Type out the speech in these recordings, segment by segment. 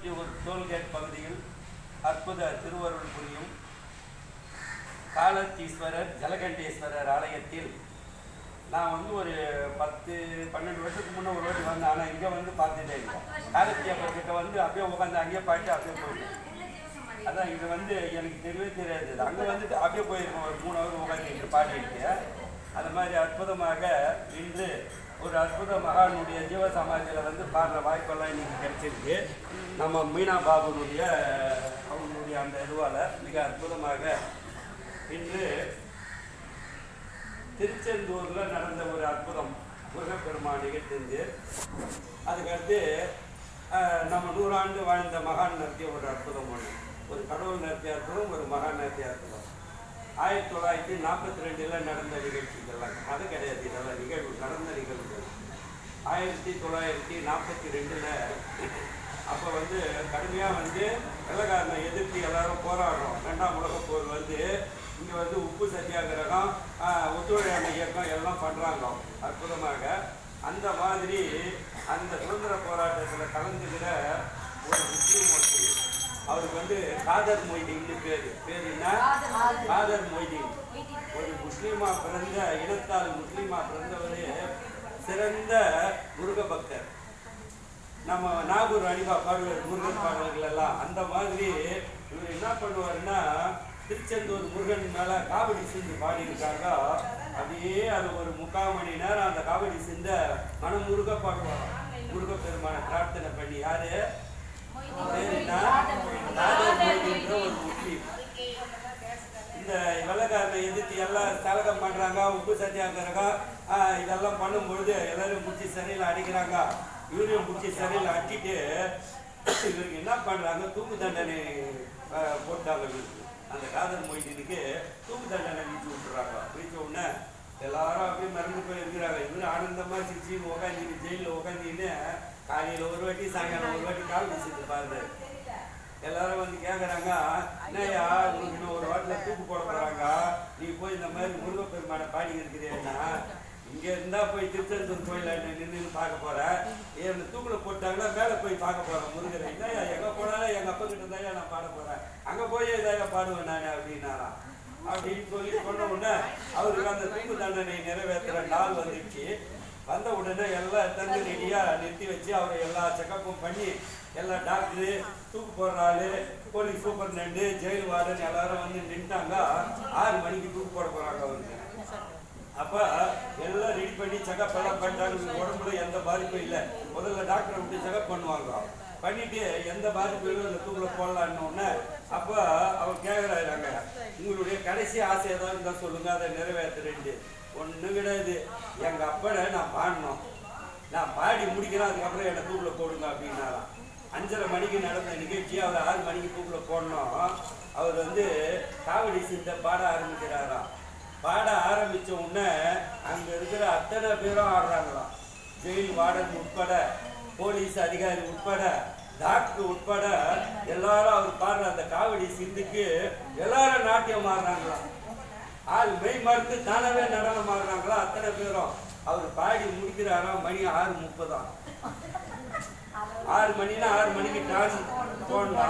Thiruvottiyur tollgate பகுதியில் அற்புத திருவருள் புரியும் காலத்தீஸ்வரர் ஜலகண்டேஸ்வரர் ஆலயத்தில் நான் வந்து ஒரு பத்து பன்னெண்டு வருஷத்துக்கு முன்னே ஒரு வாட்டி வந்தேன். ஆனால் இங்கே வந்து பார்த்துட்டே இல்லை. காலத்தீஸ்வரர் கிட்ட வந்து அப்படியே உட்காந்து அங்கேயே பாட்டு அப்படியே போயிட்டேன் அதான் இது வந்து எனக்கு தெரியவே தெரியாது. அங்கே வந்து அப்படியே போயிருக்கோம். ஒரு மூணு ஹவர் உட்காந்து இங்கே பாடிட்டு. அது மாதிரி அற்புதமாக இன்று ஒரு அற்புத மகானுடைய ஜீவ சமாதியில் வந்து பாடுற வாய்ப்பெல்லாம் இன்னைக்கு கிடைச்சிருக்கு. நம்ம மீனா பாபுனுடைய அவங்களுடைய அந்த இதுவால் மிக அற்புதமாக இன்று திருச்செந்தூரில் நடந்த ஒரு அற்புதம் முருகப்பெருமான் நிகழ்ந்து அதுக்கடுத்து நம்ம நூறாண்டு வாழ்ந்த மகான் நடத்திய ஒரு அற்புதம் ஒன்று ஒரு கடவுள் நடத்திய அற்புதம் ஒரு மகான் நடத்திய அற்புதம். ஆயிரத்தி தொள்ளாயிரத்தி நாற்பத்தி ரெண்டில் நடந்த நிகழ்ச்சிகள்லாம். அது கிடையாது இதெல்லாம் நிகழ்வு நடந்த நிகழ்வுகள் ஆயிரத்தி தொள்ளாயிரத்தி நாற்பத்தி ரெண்டில் அப்போ வந்து கடுமையாக வந்து வெள்ளக்காரனை எதிர்த்து எல்லாரும் போராடுறோம். ரெண்டாம் உலக போர் வந்து இங்கே வந்து உப்பு சத்தியாகிரகம் ஒத்துழையாமை இயக்கம் எல்லாம் பண்ணுறாங்க. அற்புதமாக. அந்த மாதிரி அந்த சுதந்திர போராட்டத்தில் கலந்துக்கிற ஒரு முஸ்லீம் ஒருத்தர் அவருக்கு வந்து காதர் மொய்தீன்னு பேர். பேர் என்ன? காதர் மொய்தீன் ஒரு முஸ்லீமா பிறந்த இனத்தால் முஸ்லீமா பிறந்தவர் சிறந்த முருக பக்தர். நம்ம நாகூர் அடிபா பாடுவார் முருகன் பாடல்கள் எல்லாம் அந்த மாதிரி இவர் என்ன பண்ணுவாருன்னா திருச்செந்தூர் முருகன் மேல காவடி சிந்து பாடியிருக்காங்க. அப்படியே அது ஒரு முக்கால் மணி நேரம் அந்த காவடி சிந்த மனம் முருக பாடுவார் முருக பெருமான பிரார்த்தனை பண்ணி யாரு? இந்த வெள்ளக்காரனை எதிர்த்து எல்லாம் பண்றாங்க உப்பு சத்தியாகிரகம் இதெல்லாம் பண்ணும்பொழுது எல்லாரும் பிடிச்சி சரியில் அடிக்கிறாங்க. இவரையும் பிடிச்சி சரியில் அட்டிட்டு இவருக்கு என்ன பண்றாங்க? தூக்கு தண்டனை போட்டாங்க இவருக்கு. அந்த காதல் மொய்தீனுக்கு தூக்கு தண்டனை வீச்சு விட்டுறாங்க. வீச்ச உடனே எல்லாரும் அப்படியே மறந்து போய் இருக்கிறாங்க இவரு ஆனந்தமா சிரிச்சு உக்காந்து ஜெயிலில் உக்காந்தின்னு காலையில் ஒரு வாட்டி சாயங்காலம் ஒரு வாட்டி கால் பேசிட்டு பாருது எல்லாரும் வந்து கேட்குறாங்க என்னய்யா உங்களுக்கு இன்னும் ஒரு வாட்டில் தூக்கு போட போகிறாங்க நீ போய் இந்த மாதிரி முருகப்பெருமானை பாடி இருக்கிறீன்னா இங்கே இருந்தால் போய் திருச்செந்தூர் கோயிலில் நின்று பார்க்க போகிறேன் இந்த தூக்கில் போட்டாங்கன்னா மேலே போய் பார்க்க போகிறேன் முருகரை. என்னய்யா எங்கே போனாலும் எங்கள் அப்பா கிட்ட தான் நான் பாட போகிறேன் அங்கே போய் இதாக பாடுவேன் நான் அப்படின்னாராம் அப்படின்னு சொல்லி சொன்ன உடனே அவருக்கு அந்த தூக்கு தண்டனை நிறைவேற்றுற நாள் வந்துடுச்சு வந்த உடனே எல்லாம் தந்து ரெடியாக நிறுத்தி வச்சு அவரை எல்லா செக்கப்பும் பண்ணி எல்லா டாக்டரு தூக்கு போடுற ஆளு போலீஸ் சூப்பர்டென்ட் ஜெயில் வார்டன் எல்லாரும் வந்து நின்ட்டாங்க ஆறு மணிக்கு தூக்கு போட போறாங்க அவருக்கு அப்ப எல்லாம் ரெடி பண்ணி செக்கப் எல்லாம் பண்ணிட்டாங்க. உடம்புல எந்த பாதிப்பும் இல்லை. முதல்ல டாக்டரை விட்டு செக்கப் பண்ணுவாங்க. பண்ணிட்டு எந்த பாதிப்பும் இல்லை. இந்த தூக்கில் போடலான்னு உடனே அப்ப அவர் கேட்குறாங்க உங்களுடைய கடைசி ஆசை ஏதாவது இருந்தா சொல்லுங்க. அதை நிறைவேற்றுறேன்ட்டு ஒன்றும் கிடையாது. எங்கள் அப்பனை நான் பாடணும். நான் பாடி முடிக்கிறேன் அதுக்கப்புறம் என்னை தூக்கில் போடுங்க அப்படின்னாராம். அஞ்சரை மணிக்கு நடந்த நிகழ்ச்சி அவர் ஆறு மணிக்கு தூக்கில் போடணும். அவர் வந்து காவடி சிந்த பாட ஆரம்பிக்கிறாராம். பாட ஆரம்பித்த உடனே அங்கே இருக்கிற அத்தனை பேரும் ஆடுறாங்களாம். ஜெயில் வார்டன் உட்பட போலீஸ் அதிகாரி உட்பட டாக்டர் உட்பட எல்லாரும் அவர் பாடுற அந்த காவடி சிந்துக்கு எல்லாரும் நாட்டியம் ஆடுறாங்களாம். ஆள் மெய் மருந்து தானவே நடனம் ஆடுறாங்களோ அத்தனை பேரும். அவர் பாடி முடிக்கிறாரா? மணி ஆறு முப்பதாம் ஆறு மணினா ஆறு மணிக்கு டான்ஸ் போனா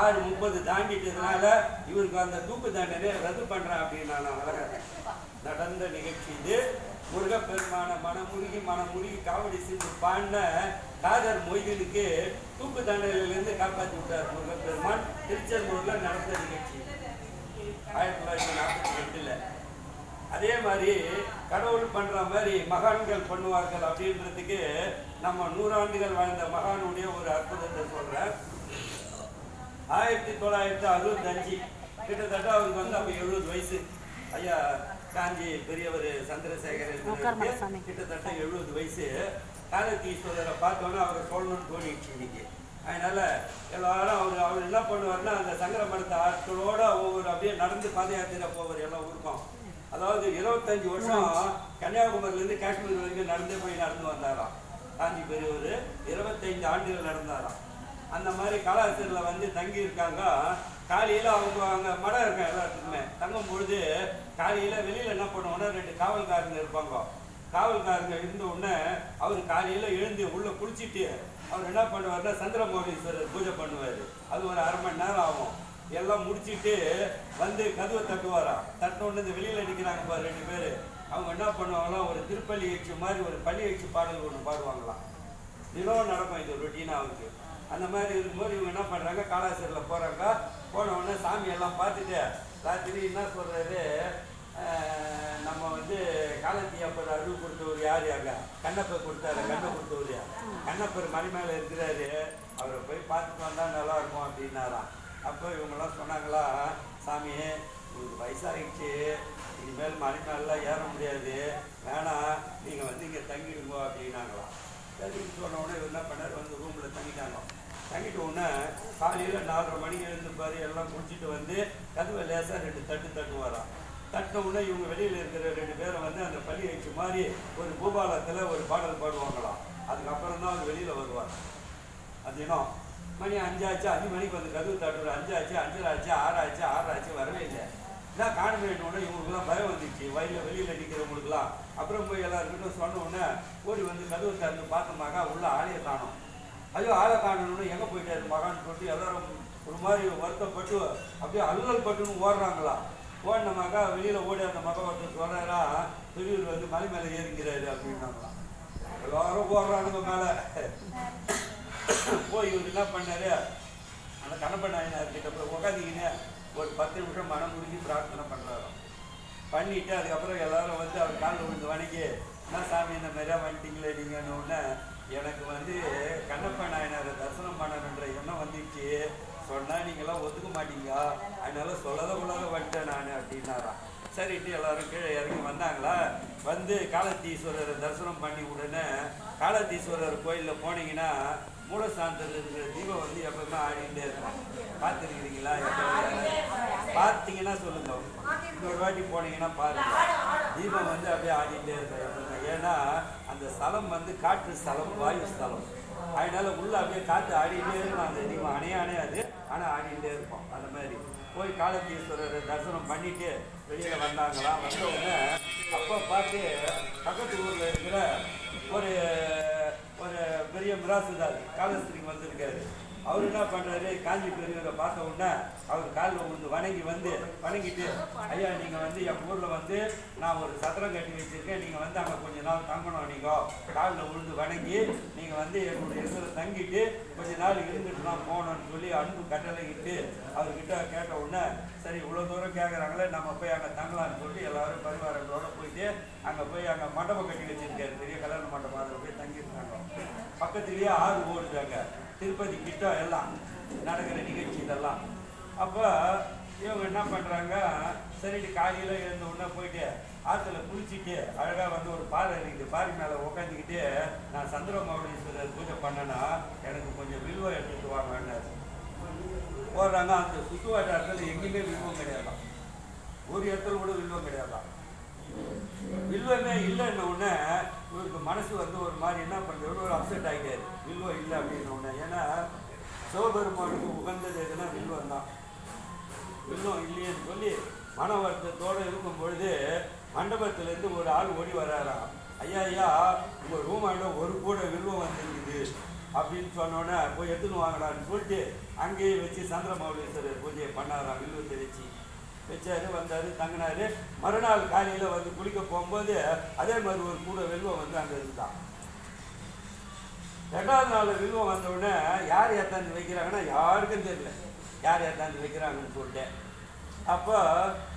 ஆறு முப்பது தாண்டிட்டதுனால இவருக்கு அந்த தூக்கு தண்டனை ரத்து பண்றேன் அப்படின்னு நான் வரேன் நடந்த நிகழ்ச்சி இது முருகப்பெருமான மனமுருகி மனமுருகி காவடி செஞ்சு பாடின காதர் மொய்தனுக்கு தூக்கு தண்டனையிலிருந்து காப்பாற்றி விட்டார் முருகப்பெருமான். திருச்செந்தூர்ல நடந்த நிகழ்ச்சி. ஆயிரத்தி தொள்ளாயிரத்தி நாற்பத்தி ரெண்டுல அதே மாதிரி கடவுள் பண்ற மாதிரி மகான்கள் பண்ணுவார்கள் அப்படின்றதுக்கு நம்ம நூறாண்டுகள் வாழ்ந்த மகானுடைய ஒரு அற்புதத்தை சொல்றேன். ஆயிரத்தி தொள்ளாயிரத்தி அறுபத்தஞ்சு. கிட்டத்தட்ட அவருக்கு வந்து அப்ப எழுபது வயசு. ஐயா காஞ்சி பெரியவர் சந்திரசேகரன் இவருக்கு கிட்டத்தட்ட எழுபது வயசு. காலத்தீஸ்வரரை பார்த்தோன்னே அவரை சொல்லணும்னு தோணிடுச்சு இன்னைக்கு. அதனால் எல்லாரும் அவர் அவர் என்ன பண்ணுவார்னா அந்த சங்கர மடத்தை ஆட்களோட ஒவ்வொரு அப்படியே நடந்து பாத யாத்திரை போவார் எல்லா ஊருக்கும். அதாவது இருபத்தஞ்சு வருஷம் கன்னியாகுமரியிலேருந்து காஷ்மீர் வரைக்கும் நடந்தே போய் நடந்து வந்தாராம். காஞ்சி பெரியவர் இருபத்தைந்து ஆண்டுகள் நடந்தாராம். அந்த மாதிரி கலாச்சாரத்தில் வந்து தங்கி இருக்காங்க காலையில் அவங்க அங்கே மடம் இருக்காங்க எல்லாத்துக்குமே. தங்கும் பொழுது காலையில் வெளியில் என்ன பண்ணுவோன்னா ரெண்டு காவல்காரங்க இருப்பாங்க. காவல்காரங்க இருந்த உடனே அவர் காலையில் எழுந்து உள்ளே குளிச்சுட்டு அவர் என்ன பண்ணுவார்னா சந்திரமோகேஸ்வரர் பூஜை பண்ணுவார். அது ஒரு அரை மணி நேரம் ஆகும். எல்லாம் முடிச்சுட்டு வந்து கதவை தட்டுவாராம். தட்ட உடனே இந்த வெளியில் அடிக்கிறாங்க பாரு ரெண்டு பேர். அவங்க என்ன பண்ணுவாங்களாம் ஒரு திருப்பள்ளி எழுச்சி மாதிரி ஒரு பள்ளி எழுச்சி பாடல் ஒன்று பாடுவாங்களாம். தினம் நடக்கும் இது ரொட்டீனாக அவருக்கு. அந்த மாதிரி இருக்கும்போது இவங்க என்ன பண்ணுறாங்க காலாசிரியில் போகிறாங்க போன உடனே சாமி எல்லாம் பார்த்துட்டு ராத்திரி என்ன சொல்கிறாரு நம்ம வந்து காலத்தி அப்பர் அருள் கொடுத்தவர் யார் அங்க? கண்ணப்பர் கொடுத்தாரு கண்ணை கொடுத்தவர் யார்? கண்ணப்பர் மணி மேலே இருக்கிறாரு. அவரை போய் பார்த்துட்டு வந்தால் நல்லா இருக்கும் அப்படின்னாராம். அப்போ இவங்கெல்லாம் சொன்னாங்களா சாமி உங்களுக்கு வயசாகிடுச்சு இனிமேல் மலை மேலாம் ஏற முடியாது. வேணாம். நீங்கள் வந்து இங்கே தங்கிடுங்க அப்படின்னாங்களாம். தங்கிட்டு சொன்ன உடனே என்ன பண்ணார்? வந்து ரூமில் தங்கிட்டாங்க தங்கிட்ட உடனே காலையில் நாலரை மணிக்கு எழுந்து பாரு எல்லாம் குடிச்சிட்டு வந்து கதவை லேசாக ரெண்டு தட்டு தட்டுவாராம். தட்ட உடனே இவங்க வெளியில் இருக்கிற ரெண்டு பேரை வந்து அந்த பள்ளி வச்சு மாதிரி ஒரு பூபாலத்தில் ஒரு பாடல் பாடுவாங்களாம். அதுக்கப்புறம் தான் அவர் வெளியில் வருவார் அது தினம் மணி அஞ்சாச்சு அஞ்சு மணிக்கு வந்து கதவு தட்டுற அஞ்சாச்சு அஞ்சராச்சு ஆறாச்சு ஆறாச்சு வரவே இல்லை. இதான் காணுமே இவங்களுக்குலாம் பயம் வந்துச்சு. வயலில் வெளியில் நிற்கிறவங்களுக்குலாம் அப்புறம் போய் எல்லாருக்கிட்டும் சொன்ன உடனே ஓடி வந்து கதவு திறந்து பார்த்தோம்னாக்கா உள்ள ஆளையை காணும். ஐயோ ஆளை காணணும்னு எங்கே போயிட்டாரு மகான்னு சொல்லிட்டு எல்லாரும் ஒரு மாதிரி வருத்தப்பட்டு அப்படியே அல்லல் பட்டுன்னு ஓடுறாங்களா ஓடினமாக்கா வெளியில் ஓடி அந்த மக ஒருத்தர் சொல்கிறாரா பெரியவர் வந்து மலை மேலே ஏறிக்கிறாரு அப்படின்னாங்களாம் எல்லாரும் ஓடுறானுங்க மேலே. போய் இவர் என்ன பண்ணார்? அந்த கணப்ப நாயனார் கிட்ட போய் உட்காந்திக்கின்னு ஒரு பத்து நிமிஷம் மனம் முடிஞ்சு பிரார்த்தனை பண்ணுறாராம் பண்ணிட்டு அதுக்கப்புறம் எல்லாரும் வந்து அவர் காலில் விழுந்து வணங்கி என்ன சாமி இந்த மாதிரியா வந்துட்டீங்களே நீங்கன்னு உடனே எனக்கு வந்து கண்ணப்ப நாயனாரை தரிசனம் பண்ணணுன்ற எண்ணம் வந்துச்சு. சொன்னால் நீங்களாம் ஒத்துக்க மாட்டீங்க. அதனால சொல்லாத கொள்ளாத வந்துட்டேன் நான் அப்படின்னாராம் சரிட்டு எல்லாரும் கீழே இறங்கி வந்தாங்களா? வந்து காலத்தீஸ்வரர் தரிசனம் பண்ணி உடனே காலத்தீஸ்வரர் கோயிலில் போனீங்கன்னா மூலஸ்தானத்தில் இருக்கிற தீபம் வந்து எப்பவுமே ஆடிக்கிட்டே இருக்கும். பார்த்துருக்கிறீங்களா? பார்த்தீங்கன்னா சொல்லுங்க. இன்னொரு வாட்டி போனீங்கன்னா பாருங்க. தீபம் வந்து அப்படியே ஆடிக்கிட்டே இருக்கும் ஏன்னா அந்த ஸ்தலம் வந்து காற்று ஸ்தலம் வாயு ஸ்தலம். அதனால உள்ள அப்படியே காற்று ஆடிக்கிட்டே இருக்கும். அந்த தீபம் அணைய அணையாது. ஆனால் ஆடிட்டே இருப்போம். அந்த மாதிரி. போய் காலத்தீஸ்வரர் தரிசனம் பண்ணிட்டு வெளியில் வந்தாங்களாம். வந்த உடனே அப்போ பார்த்து பக்கத்து ஊரில் இருக்கிற ஒரு ஒரு பெரிய மிராசுதார் காலஸ்திரிக்கு வந்திருக்காரு. அவர் என்ன பண்ணாரு காஞ்சி பெரியவரை பார்த்த உடனே அவர் காலில் விழுந்து வணங்கி வந்து வணங்கிட்டு ஐயா நீங்கள் வந்து என் ஊரில் வந்து நான் ஒரு சத்திரம் கட்டி வச்சிருக்கேன். நீங்கள் வந்து அங்கே கொஞ்ச நாள் தங்கணும் நீங்கள் காலில் விழுந்து வணங்கி நீங்கள் வந்து என்னுடைய இடத்துல தங்கிட்டு கொஞ்ச நாள் இருந்துட்டு தான் போகணும்னு சொல்லி அன்பு கட்டளையிட்டு அவர்கிட்ட கேட்ட உடனே சரி இவ்வளோ தூரம் கேட்குறாங்களே நம்ம போய் அங்கே தங்கலாம்னு சொல்லி எல்லாரும் பரிவாரங்களோட போயிட்டு அங்கே போய் அங்கே மண்டபம் கட்டி வச்சுருக்காரு. பெரிய கல்யாண மண்டபம் அதில் போய் தங்கியிருக்காங்க. பக்கத்துலேயே ஆறு ஓடுதாங்க திருப்பதி கிட்ட எல்லாம் நடக்கிற நிகழ்ச்சி இதெல்லாம். அப்போ இவங்க என்ன பண்ணுறாங்க சரிட்டு காலையில் எழுந்த உடனே போயிட்டு ஆற்றுல குளிச்சுட்டு அழகாக வந்து ஒரு பாறை இருக்குது. பாறை மேலே உட்காந்துக்கிட்டு நான் சந்திரமௌலீஸ்வரர் பூஜை பண்ணேன்னா எனக்கு கொஞ்சம் வில்வ எடுத்துட்டு வாங்கன்னு போடுறாங்க அந்த சுற்று வட்டாரத்தில் எங்கேயுமே வில்வம் கிடையாதான் ஒரு இடத்துல கூட வில்வம் கிடையாதான் வில்வமே இல்லைன்ன உடனே இவருக்கு மனசு வந்து ஒரு மாதிரி என்ன பண்ணுறது ஒரு அப்செட் ஆகிட்டாரு வில்வம் இல்லை அப்படின்ன உடனே ஏன்னா சிவபெருமானுக்கு உகந்தது எதுனா வில்வம் தான். வில்வம் இல்லையேன்னு சொல்லி மன வருத்தத்தோடு இருக்கும் பொழுது மண்டபத்திலேருந்து ஒரு ஆள் ஓடி வர்றாராம் ஐயா ஐயா உங்கள் ரூமாண்ட ஒரு கூட வில்வம் வந்துருக்குது. அப்படின்னு சொன்னோன்னே போய் எடுத்துன்னு வாங்கடான்னு சொல்லிட்டு அங்கேயே வச்சு சந்திரமௌலீஸ்வரர் பூஜையை பண்ணாராம். வில்வத்தை வச்சு வச்சார் வந்தார் தங்கினார். மறுநாள் காலையில் வந்து குளிக்க போகும்போது அதே மாதிரி ஒரு கூட வில்வம் வந்து அங்கே இருந்தான். ரெண்டாவது நாள் வில்வம் வந்தவுடனே யார் ஏத்தாந்து வைக்கிறாங்கன்னா யாருக்கும் தெரியல. யார் ஏத்தாந்து வைக்கிறாங்கன்னு சொல்லிட்டு. அப்போ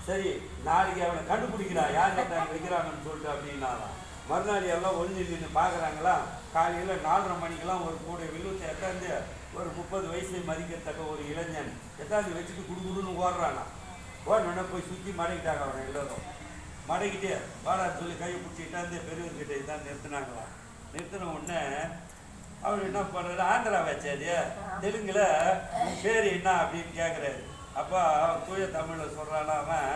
சரி நாளைக்கு அவனை கண்டுபிடிக்கிறா. யார் ஏத்தாந்து வைக்கிறாங்கன்னு சொல்லிட்டு அப்படின்னாலாம் மறுநாள் எல்லாம் ஒன்று நின்று பார்க்குறாங்களா? காலையில் நாலரை மணிக்கெல்லாம் ஒரு கூட வில்வத்தை எத்தாந்து ஒரு முப்பது வயசு மதிக்கத்தக்க ஒரு இளைஞன் எத்தாந்து வச்சுட்டு குடுகுடுன்னு ஓடுறானா ஓடனே போய் சுற்றி மடக்கிட்டாங்க அவனை எல்லாரும். மடக்கிட்டு வாடான்னு சொல்லி கையை பிடிச்சிட்டாந்து பெரியவர்கிட்ட இதான் நிறுத்தினாங்களாம் நிறுத்தின உடனே அவர் என்ன பண்ணுறாரு ஆந்திரா வச்சாரு தெலுங்குல பேர் என்ன அப்படின்னு கேட்குறாரு அப்போ அவன் தூய தமிழில் சொல்கிறானா அவன்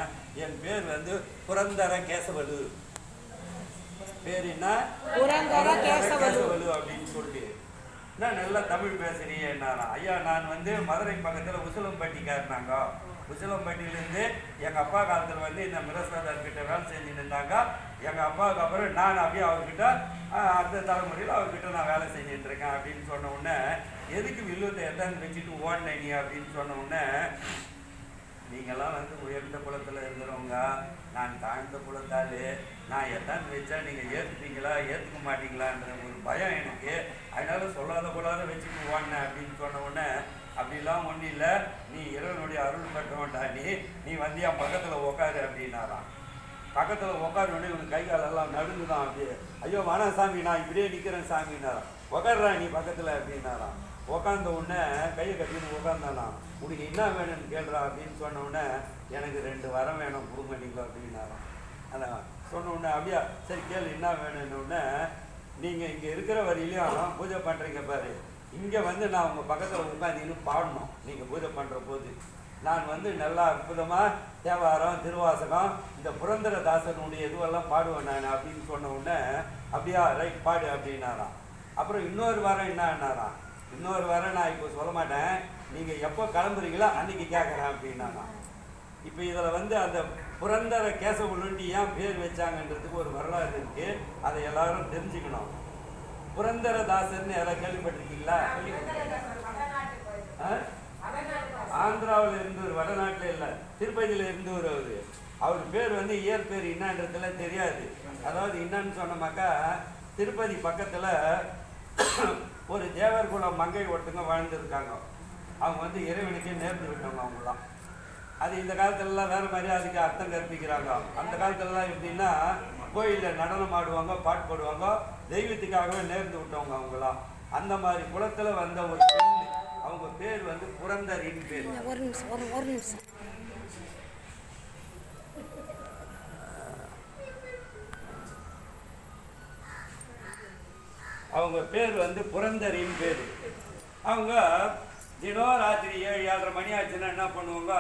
என் பேர் வந்து புரந்தர கேசவலு. பேர் என்ன? புரந்தர கேசவலு. அப்படின்னு சொல்லிட்டு. நான் நல்லா தமிழ் பேசுறியே ஐயா நான் வந்து மதுரை பக்கத்தில் உசிலம்பட்டிக்காருனாங்க. உசிலம்பட்டியிலேருந்து எங்கள் அப்பா காலத்தில் வந்து இந்த மிரசாதார் கிட்ட வேலை செஞ்சுட்டு இருந்தாங்க. எங்கள் அப்பாவுக்கு அப்புறம் நான் அப்படியே அவர்கிட்ட அடுத்த தலைமுறையில் அவர்கிட்ட நான் வேலை செஞ்சுட்டு இருக்கேன் அப்படின்னு சொன்ன உடனே எதுக்கு வில்லுவத்தை எத்தாந்து வச்சுட்டு ஓடின நீ? அப்படின்னு சொன்ன உடனே நீங்களாம் வந்து உயர்ந்த குலத்தில் இருக்கிறவங்க. நான் தாழ்ந்த குலத்தால் நான் எத்தான் வச்சா நீங்கள் ஏற்றுப்பீங்களா ஏற்றுக்க மாட்டீங்களான்ற ஒரு பயம் எனக்கு. அதனால சொல்லாத கொள்ளாத வச்சுட்டு ஓடினேன் அப்படின்னு சொன்ன உடனே அப்படிலாம் ஒன்றும் இல்லை. நீ இறைவனுடைய அருள் பெற்றவன்டா நீ. நீ வந்து என் பக்கத்தில் உக்காரு அப்படின்னாராம். பக்கத்தில் உட்காருனே இவனுக்கு கை காலெல்லாம் நடுங்குதான் அப்படியே. ஐயோ வேணாம் சாமி நான் இப்படியே நிற்கிறேன் சாமின்னாராம் உக்காடுறா நீ பக்கத்தில் அப்படின்னாராம். உக்காந்த உடனே கையை கட்டின்னு உட்காந்தானா உனக்கு என்ன வேணும்னு கேள்றா அப்படின்னு சொன்ன உடனே எனக்கு ரெண்டு வரம் வேணும் கொடுங்க நீங்கள் அப்படின்னாராம். அதான். சொன்ன உடனே அப்படியா சரி கேள்வி என்ன வேணும்னு நீங்கள் இங்கே இருக்கிற வரையிலையும் பூஜை பண்ணுறீங்க பாரு. இங்கே வந்து நான் உங்கள் பக்கத்தில் உட்காந்தின்னு பாடணும். நீங்கள் பூஜை பண்ணுற போது. நான் வந்து நல்லா அற்புதமாக தேவாரம் திருவாசகம் இந்த புரந்தர தாசனுடைய இதுவெல்லாம் பாடுவேன் நான் அப்படின்னு சொன்ன உடனே அப்படியா ரைட் பாடு அப்படின்னாராம். அப்புறம் இன்னொரு வாரம் என்னன்னாராம் இன்னொரு வாரம் நான் இப்போ சொல்ல மாட்டேன். நீங்கள் எப்போ கிளம்புறீங்களோ அன்றைக்கி கேட்குறேன் அப்படின்னாராம். இப்போ இதில் வந்து அந்த புரந்தர கேசவலுண்டி ஏன் பேர் வச்சாங்கன்றதுக்கு ஒரு வரலாறு இருக்கு. அதை எல்லாரும் தெரிஞ்சுக்கணும். புரந்தரதாசர்னு யாராவது கேள்விப்பட்டிருக்கீங்களா? ஆ? ஆந்திராவில் ஒரு வடநாட்டில் இல்லை திருப்பதியில் இருந்து ஒரு அவர். அவர் பேர் வந்து இயற்பேர் என்னன்றதுல தெரியாது. அதாவது என்னன்னு சொன்னமாக்கா திருப்பதி பக்கத்தில் ஒரு தேவர் குலம் மங்கை ஒருத்தங்க வாழ்ந்துருக்காங்க. அவங்க வந்து இறைவனுக்கே நேர்ந்து விட்டவங்க அவங்களாம் அது இந்த காலத்துலலாம் வேறு மாதிரி அதுக்கு அர்த்தம் கற்பிக்கிறாங்க. அந்த காலத்துலலாம் எப்படின்னா கோயிலில் நடனம் ஆடுவாங்க பாட்டு பாடுவாங்க தெய்வத்துக்காகவே நேர்ந்து விட்டவங்க அவங்களாம் அந்த மாதிரி குலத்தில் வந்த ஒரு பெண் அவங்க பேர் வந்து புரந்தரின் பேர். ஒரு நிமிஷம் ஒரு ஒரு நிமிஷம். அவங்க பேர் வந்து புரந்தரின் பேர். அவங்க தினம் ராத்திரி ஏழு ஏழரை மணி ஆச்சுன்னா என்ன பண்ணுவாங்க?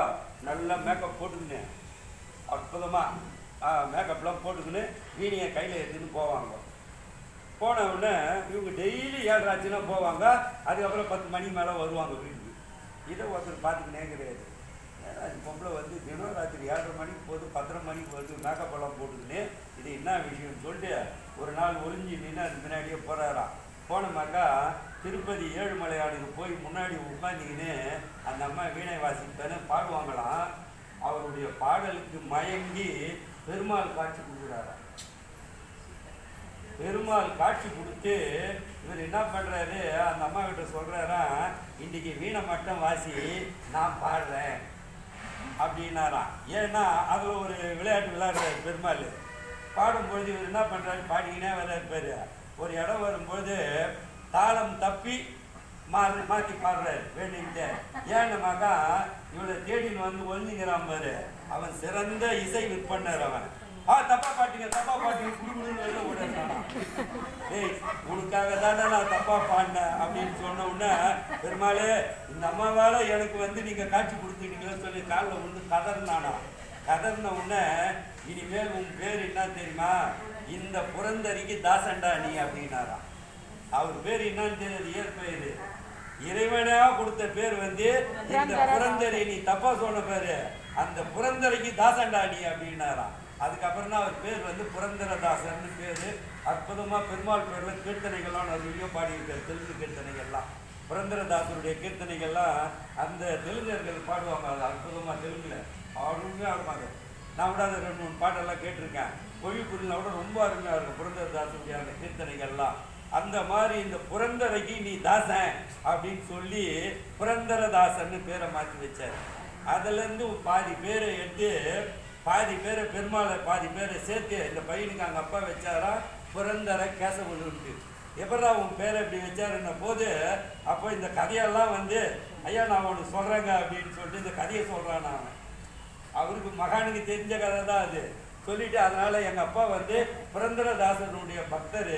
நல்லா மேக்கப் போட்டுக்கின்னு அற்புதமாக மேக்கப்லாம் போட்டுக்கின்னு வீணியை கையில் எடுத்துன்னு போவாங்க. போன உடனே இவங்க டெய்லி ஏழரை போவாங்க. அதுக்கப்புறம் பத்து மணி மேலே வருவாங்க வீட்டுக்கு. இதை ஒருத்தர் பார்த்துக்கினே கிடையாது. அது பொம்பளை வந்து தினம் ராத்திரி ஏழரை மணிக்கு போகுது பத்தரை மணிக்கு வந்து மேக்கப் எல்லாம் போட்டுக்கின்னு இது என்ன விஷயம்னு சொல்லிட்டு ஒரு நாள் ஒளிஞ்சு நின்று அது பின்னாடியே போகிறாராம் போனோமாக்கா திருப்பதி ஏழுமலையானுக்கு போய் முன்னாடி உட்காந்திங்கன்னு அந்த அம்மா வீணை வாசிப்பேன்னு பாடுவாங்களாம். அவருடைய பாடலுக்கு மயங்கி பெருமாள் காட்சி கொடுக்குறாராம். பெருமாள் காட்சி கொடுத்து இவர் என்ன பண்ணுறாரு அந்த அம்மா கிட்ட சொல்றாரா இன்றைக்கி வீணை மட்டும் வாசி நான் பாடுறேன். அப்படின்னாராம். ஏன்னா அதில் ஒரு விளையாட்டு விளையாடுறாரு பெருமாள். பாடும்பொழுது இவர் என்ன பண்ணுறாரு பாடிக்கினே வர இருப்பார் ஒரு இடம் வரும்போது தாளம் தப்பி மாறி மாற்றி பாடுறாரு வேண்டிக்கிட்டே. ஏன்னமாக்கா இவளை தேடின்னு வந்து ஒழிஞ்சுங்கிறான் பாரு. அவன் சிறந்த இசை விற்பனர் அவன். ஆ தப்பா பாட்டிங்க தப்பா பாட்டிங்க குடுக்குடுன்னு வெளில ஏய் உனக்காக தானே நான் தப்பா பாடினேன் அப்படின்னு சொன்ன உடனே பெருமாளே இந்த அம்மாவால எனக்கு வந்து நீங்க காட்சி கொடுத்துட்டீங்களோ சொல்லி காலில் வந்து கதறினானா. கதறின உடனே இனிமேல் உன் பேர் என்ன தெரியுமா? இந்த புரந்தரிக்கு தாசண்டா நீ அப்படின்னாராம் அவர் பேர் என்னன்னு தெரியாது இயற்பெயர். இறைவனா கொடுத்த பேர் வந்து இந்த புரந்தரி நீ தப்பா சொன்ன பேரு. அந்த புரந்தரிக்கு தாசண்டா நீ அப்படின்னாராம் அதுக்கப்புறம் தான் அவர் பேர் வந்து புரந்தரதாசர்னு பேர். அற்புதமா பெருமாள் பேர்ல கீர்த்தனைகள்லாம் நிறைய பாடியிருக்காரு தெலுங்கு கீர்த்தனைகள்லாம். புரந்தரதாசருடைய கீர்த்தனைகள்லாம் அந்த தெலுங்கர்கள் பாடுவாங்க அது அற்புதமா தெலுங்குல. அருமையாக ஆடுவாங்க நான் கூட அதை ரெண்டு மூணு பாட்டெல்லாம் கேட்டிருக்கேன். கோழிப்புரியில் கூட ரொம்ப அருமையாக இருக்கும். புரந்தரதாசருடைய அந்த கீர்த்தனைகள்லாம். அந்த மாதிரி இந்த புரந்தரைக்கு நீ தாசன் அப்படின்னு சொல்லி புரந்தரதாசன்னு பேரை மாற்றி வச்சார். அதுலேருந்து பாதி பேரை எடுத்து பாதி பேரை பெருமாளை பாதி பேரை சேர்த்து இந்த பையனுக்கு அங்கே அப்பா வச்சாரா? புரந்தர கேசவலுன்ட்டு எப்படா உன் பேரை இப்படி வச்சாருன்ன போது அப்போ இந்த கதையெல்லாம் வந்து ஐயா நான் உனக்கு சொல்கிறேங்க அப்படின்னு சொல்லிட்டு இந்த கதையை சொல்கிறான் அவன். அவருக்கு மகானுக்கு தெரிஞ்ச கதை தான் அது. சொல்லிட்டு அதனால எங்க அப்பா வந்து புரந்தரதாசனுடைய பக்தர்.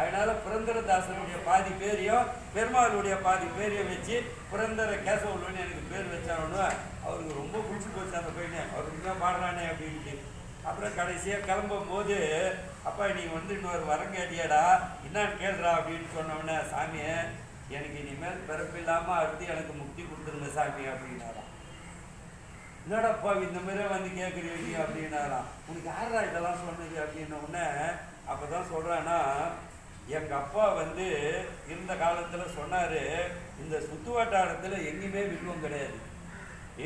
அதனால புரந்தரதாசனுடைய பாதி பேரையும் பெருமாளுடைய பாதி பேரையும் வச்சு புரந்தர கேசவலுன்னு எனக்கு பேர் வச்சானு அவருக்கு ரொம்ப பிடிச்சி போச்சு அந்த பையனை. அவருக்கு தான் பாடுறானே அப்படின்ட்டு. அப்புறம் கடைசியாக கிளம்பும் போது அப்பா நீ வந்து இன்னொரு வரம் கேட்டியாடா. என்னன்னு கேள்றா அப்படின்னு சொன்ன சாமியை எனக்கு இனிமேல் பிறப்பில்லாமல் அடுத்து எனக்கு முக்தி கொடுத்துருங்க சாமி அப்படின்னார். என்னடாப்பா இந்த மாதிரி வந்து கேட்குறீங்க அப்படின்னாராம். உனக்கு யாரா இதெல்லாம் சொன்னது அப்படின்ன உடனே அப்போ தான் சொல்கிறேன்னா எங்கள் அப்பா வந்து இருந்த காலத்தில் சொன்னார் இந்த சுற்று வட்டாரத்தில் எங்கேயுமே வில்வம் கிடையாது.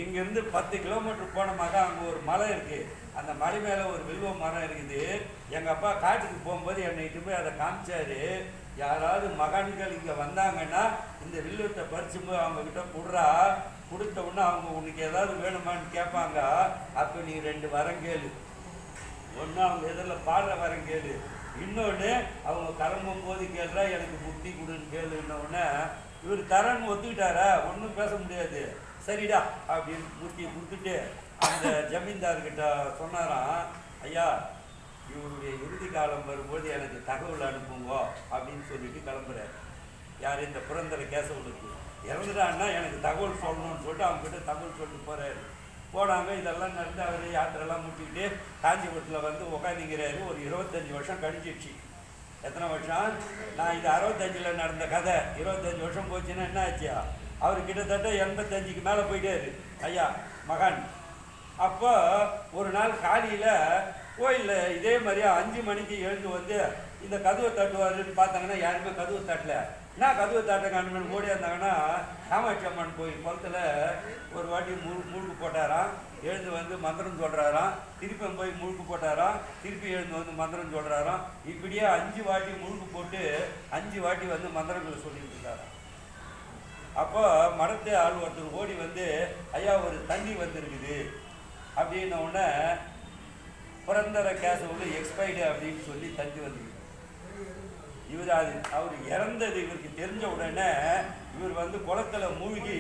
இங்கேருந்து பத்து கிலோமீட்டர் போனமாக அங்கே ஒரு மலை இருக்குது அந்த மலை மேலே ஒரு வில்வ மரம் இருக்குது. எங்கள் அப்பா காட்டுக்கு போகும்போது என்னை இட்டு போய் அதை காமிச்சாரு. யாராவது மகன்கள் இங்கே வந்தாங்கன்னா இந்த வில்வத்தை பறிச்சு போய் அவங்கக்கிட்ட கொடுறா. கொடுத்த உடனே அவங்க உனக்கு ஏதாவது வேணுமான்னு கேட்பாங்க அப்போ நீ ரெண்டு வரம் கேளு. ஒன்று அவங்க எதில் பாடுற வரம் கேளு. இன்னொன்று அவங்க கிளம்பும் போது கேள்றா எனக்கு புத்தி கொடுன்னு கேளுன்னொடனே இவர் தரன்னு ஒத்துக்கிட்டாரா? ஒன்றும் பேச முடியாது. சரிடா அப்படின்னு முத்தி கொடுத்துட்டு அந்த ஜமீன்தார்கிட்ட சொன்னாராம் ஐயா இவருடைய இறுதி காலம் வரும்போது எனக்கு தகவல் அனுப்புங்க அப்படின்னு சொல்லிட்டு கிளம்புற யார் இந்த புரந்தர கேசவனுக்கு? இறந்துட்டான்னா எனக்கு தகவல் சொல்லணும்னு சொல்லிட்டு அவங்ககிட்ட தகவல் சொல்லிட்டு போகிறாரு போனாங்க இதெல்லாம் நடந்து அவர் யாத்திரெல்லாம் முட்டிக்கிட்டு காஞ்சிபுரத்தில் வந்து உட்காந்துங்கிறாரு ஒரு இருபத்தஞ்சி வருஷம் கழிஞ்சிடுச்சு. எத்தனை வருஷம்? நான் இது அறுபத்தஞ்சில் நடந்த கதை. இருபத்தஞ்சி வருஷம் போச்சுன்னா என்ன ஆச்சு? அவர் கிட்டத்தட்ட எண்பத்தஞ்சுக்கு மேலே போயிட்டாரு. ஐயா மகான். அப்போ ஒரு நாள் காலையில் கோயிலில் இதே மாதிரியா அஞ்சு மணிக்கு எழுந்து வந்து இந்த கதவை தட்டுவாருன்னு பார்த்தாங்கன்னா யாருமே கதவை தட்டல. என்ன கதுவை தட்ட காணுமன் ஓடி இருந்தாங்கன்னா காமாட்சி அம்மன் கோயில் குளத்துல ஒரு வாட்டி முழு முழுக்கு போட்டாராம். எழுந்து வந்து மந்திரம் சொல்கிறாராம் திருப்பி போய் முழுக்கு போட்டாராம். திருப்பி எழுந்து வந்து மந்திரம் சொல்கிறாராம் இப்படியே அஞ்சு வாட்டி முழுக்கு போட்டு அஞ்சு வாட்டி வந்து மந்திரங்களை சொல்லிட்டு இருந்தாராம். அப்போ மடத்து ஆள் ஒருத்தர் ஓடி வந்து ஐயா ஒரு தண்ணி வந்திருக்குது. அப்படின்ன உடனே பிறந்தர கேஸ் வந்து எக்ஸ்பைர்டு அப்படின்னு சொல்லி தண்ணி வந்துருக்குது. இவர் அது அவர் இறந்தது இவருக்கு தெரிஞ்ச உடனே இவர் வந்து குளத்துல மூழ்கி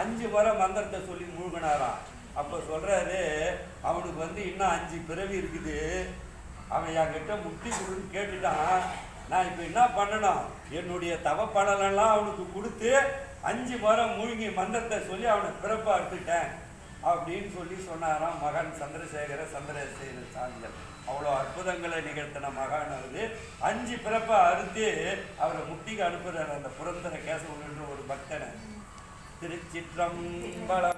அஞ்சு முறை மந்திரத்தை சொல்லி மூழ்கினாராம். அப்போ சொல்கிறாரு அவனுக்கு வந்து இன்னும் அஞ்சு பிறவி இருக்குது. அவன் என்கிட்ட முட்டி கொடுன்னு கேட்டுட்டான். நான் இப்போ என்ன பண்ணணும்? என்னுடைய தவ அவனுக்கு கொடுத்து அஞ்சு முறை மூழ்கி மந்திரத்தை சொல்லி அவனை பிறப்பாக எடுத்துட்டேன் அப்படின்னு சொல்லி சொன்னாராம். மகன் சந்திரசேகர சந்திரசேகர சாமிகள் அவ்வளோ அற்புதங்களை நிகழ்த்தின மகான் அவரு. அஞ்சு பிறப்பை அறுத்து அவரை முக்திக்கு அனுப்புறாரு. அந்த புரந்தர கேசவன் ஒரு பக்தனை. திருச்சிற்றம்பலம்.